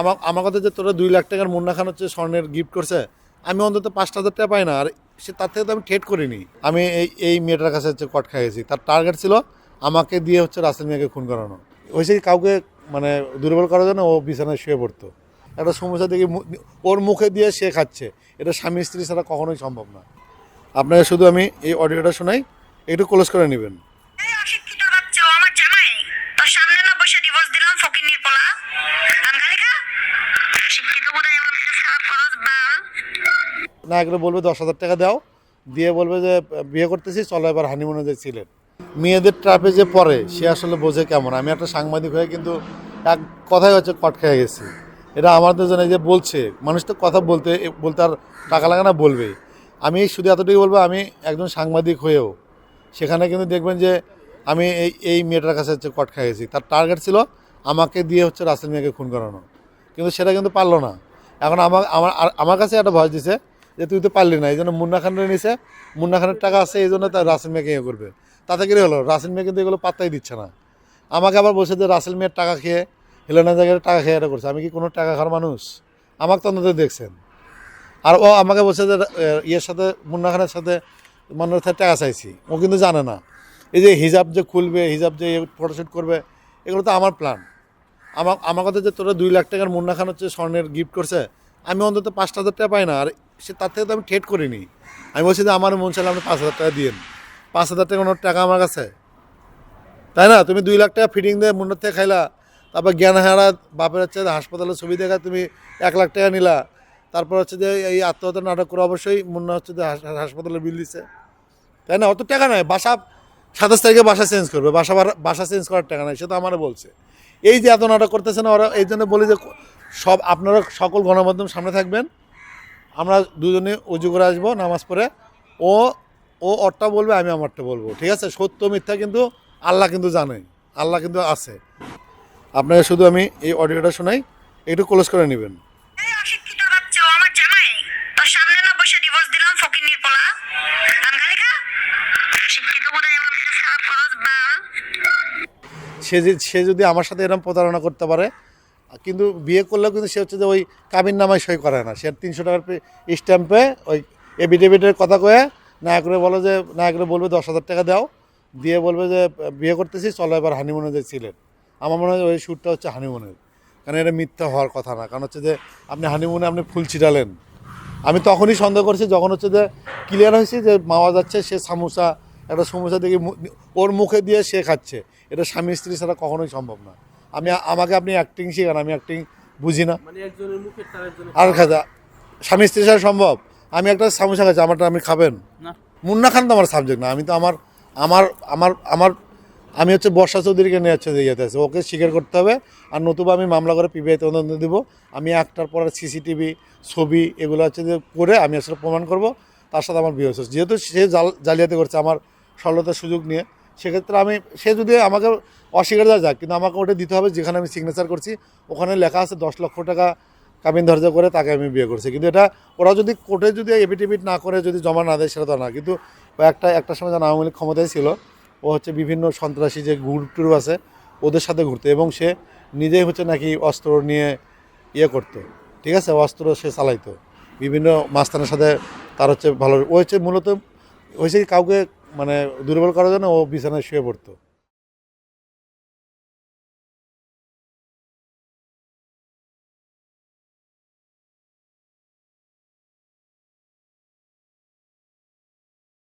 আমার আমার কথা যে তোরা দুই লাখ টাকার মুন্না খান হচ্ছে স্বর্ণের গিফট করছে, আমি অন্তত পাঁচ হাজার টাকা পাই না, আর সে তার থেকে তো আমি ঠেট করিনি। আমি এই এই মেয়েটার কাছে হচ্ছে কট খাই গেছি। তার টার্গেট ছিল আমাকে দিয়ে হচ্ছে রাসেল মিয়াকে খুন করানো। হয়েছে কাউকে মানে দুর্বল করার জন্য ও বিছানায় শুয়ে পড়তো। একটা সমস্যা দেখি ওর মুখে দিয়ে সে খাচ্ছে। এটা স্বামী স্ত্রী ছাড়া কখনোই সম্ভব না। আপনাকে শুধু আমি এই অডিওটা শোনাই, একটু ক্লোজ করে নেবেন। আমার জামাই। তোর সামনে না বসে ডিভোর্স দিলাম ফকিন্নির পোলা। আমি না, এগুলো বলবে দশ হাজার টাকা দাও। দিয়ে বলবে যে, বিয়ে করতেছি, চলো এবার হানিমুনে যে ছিলেন মেয়েদের ট্রাপে যে পড়ে, সে আসলে বোঝে কেমন? আমি একটা সাংবাদিক হয়ে কিন্তু এক কথাই হচ্ছে কট খেয়ে গেছি। এটা আমাদের জন্য যে বলছে, মানুষ তো কথা বলতে বলতে আর টাকা লাগে না বলবে আমি শুধু এতটুকু বলব, আমি একজন সাংবাদিক হয়েও সেখানে কিন্তু দেখবেন যে, আমি এই এই মেয়েটার কাছে হচ্ছে কট খেয়ে গেছি। তার টার্গেট ছিল আমাকে দিয়ে হচ্ছে রাসেল মিয়াকে খুন করানো। কিন্তু সেটা কিন্তু পারল না। এখন আমার আমার আমার কাছে একটা ভয় দিছে যে তুই তো পারলি না, এই জন্য মুন্না খানের নিছে। মুন্না খানের টাকা আছে, এই জন্য রাসেল মেয়েকে ইয়ে করবে। তাতে কি হলো? রাসেল মেয়ে কিন্তু এগুলো পাত্তাই দিচ্ছে না। আমাকে আবার বলছে যে রাসেল মেয়ের টাকা খেয়ে, হেলেনা জায়গায় টাকা খেয়ে এটা করছে। আমি কি কোনো টাকা খাওয়ার মানুষ? আমাকে তো অন্তত দেখছেন। আর ও আমাকে বলছে যে ইয়ের সাথে, মুন্না খানের সাথে মানুষের সাথে টাকা চাইছি। ও কিন্তু জানে না। এই যে হিজাব যে খুলবে, হিজাব যে ফটোশ্যুট করবে, এগুলো তো আমার প্ল্যান আমার আমার কথা যে তোরা দুই লাখ টাকার মুন্না খান হচ্ছে স্বর্ণের গিফট করছে, আমি অন্তত পাঁচ হাজার টাকা পাই না। আর সে তার থেকে তো আমি ঠেট করিনি। আমি বলছি যে আমার মন চাইলে আপনি পাঁচ হাজার টাকা দিন পাঁচ হাজার টাকা ওনার টাকা আমার কাছে। তাই না? তুমি দুই লাখ টাকা ফিটিং দিয়ে মুন্নার থেকে খাইলা, তারপর জ্ঞান হারা বাপের হচ্ছে যে হাসপাতালের ছবি দেখা তুমি এক লাখ টাকা নিলা। তারপর হচ্ছে যে এই আত্মহত্যা নাটক করে অবশ্যই মুন্না হচ্ছে যে হাস- হাসপাতালে বিল দিছে। তাই না? অত টাকা নয় বাসা সাতাশ তারিখে বাসা চেঞ্জ করবে। বাসা বাসা চেঞ্জ করার টাকা নাই। সে তো আমারও বলছে। এই যে এত নাটক করতেছে না ওরা, এই জন্য বলি যে সব আপনারা সকল গণমাধ্যম সামনে থাকবেন। আমরা দুজনে উজু করে আসব নামাজ পড়ে। ও ও ওরটা বলবে আমি আমারটা বলব ঠিক আছে? সত্য মিথ্যা কিন্তু আল্লাহ কিন্তু জানে আল্লাহ কিন্তু আছে। আপনাকে শুধু আমি এই অডিওটা শোনাই একটু ক্লোজ করে নেবেন। সে সে যদি আমার সাথে এরকম প্রতারণা করতে পারে কিন্তু বিয়ে করলেও কিন্তু সে হচ্ছে যে ওই কাবিন নামায় সই করে না। সে তিনশো টাকার স্ট্যাম্পে ওই এভিডেভিটের কথা কয়ে করে বলো যে করে বলবে দশ হাজার টাকা দাও। দিয়ে বলবে যে, বিয়ে করতেছি, চলো এবার হানিমুনে যে ছিলেন। আমার মনে হয় ওই শ্যুটটা হচ্ছে হানিমুনের কারণ এটা মিথ্যা হওয়ার কথা না। কারণ হচ্ছে যে, আপনি হানিমুনে আপনি ফুল ছিটালেন। আমি তখনই সন্দেহ করছি যখন হচ্ছে যে ক্লিয়ার হয়েছে যে মাওয়া যাচ্ছে, সে সামোসা, একটা সমস্যা দেখি ওর মুখে দিয়ে সে খাচ্ছে। এটা স্বামী স্ত্রী ছাড়া কখনোই সম্ভব না। আমি আমাকে আপনি অ্যাক্টিং শেখান আমি অ্যাক্টিং বুঝি না। মানে আর খাজা স্বামী স্ত্রী ছাড়া সম্ভব। আমি একটা সামোসা খাচ্ছি আমারটা আপনি খাবেন? মুন্না খান তো আমার সাবজেক্ট না আমি তো আমার আমার আমার আমার আমি হচ্ছে বর্ষা চৌধুরীকে নিয়ে হচ্ছে যে ইয়েতে আছে। ওকে স্বীকার করতে হবে আর নতুবা আমি মামলা করে পিবিআই তদন্ত দেব। আমি একটার পর সিসিটিভি ছবি এগুলো হচ্ছে যে করে আমি আসলে প্রমাণ করব তার সাথে আমার বিয়ে হচ্ছে যেহেতু সে জাল জালিয়াতি করছে আমার সরলতার সুযোগ নিয়ে। সেক্ষেত্রে আমি, সে যদি আমাকে অস্বীকার দেওয়া যাক, কিন্তু আমাকে ওটা দিতে হবে, যেখানে আমি সিগনেচার করছি, ওখানে লেখা আছে দশ লক্ষ টাকা কামিন ধার্য করে তাকে আমি বিয়ে করছি। কিন্তু এটা, ওরা যদি কোর্টে যদি এফিডেভিট না করে, যদি জমা না দেয়, সেটা তো না। কিন্তু একটা একটা সময় যেন আওয়ামী লীগ ক্ষমতায় ছিল, ও হচ্ছে বিভিন্ন সন্ত্রাসী যে গ্রুপ আছে, ওদের সাথে ঘুরতো এবং সে নিজেই হচ্ছে নাকি অস্ত্র নিয়ে ইয়ে করতো। ঠিক আছে? অস্ত্র সে চালাইতো। বিভিন্ন মাস্তানের সাথে তার হচ্ছে ভালো, ও হচ্ছে মূলত, হয়েছে কাউকে মানে দুর্বল করার জন্য ও বিছানায় শুয়ে পড়তো।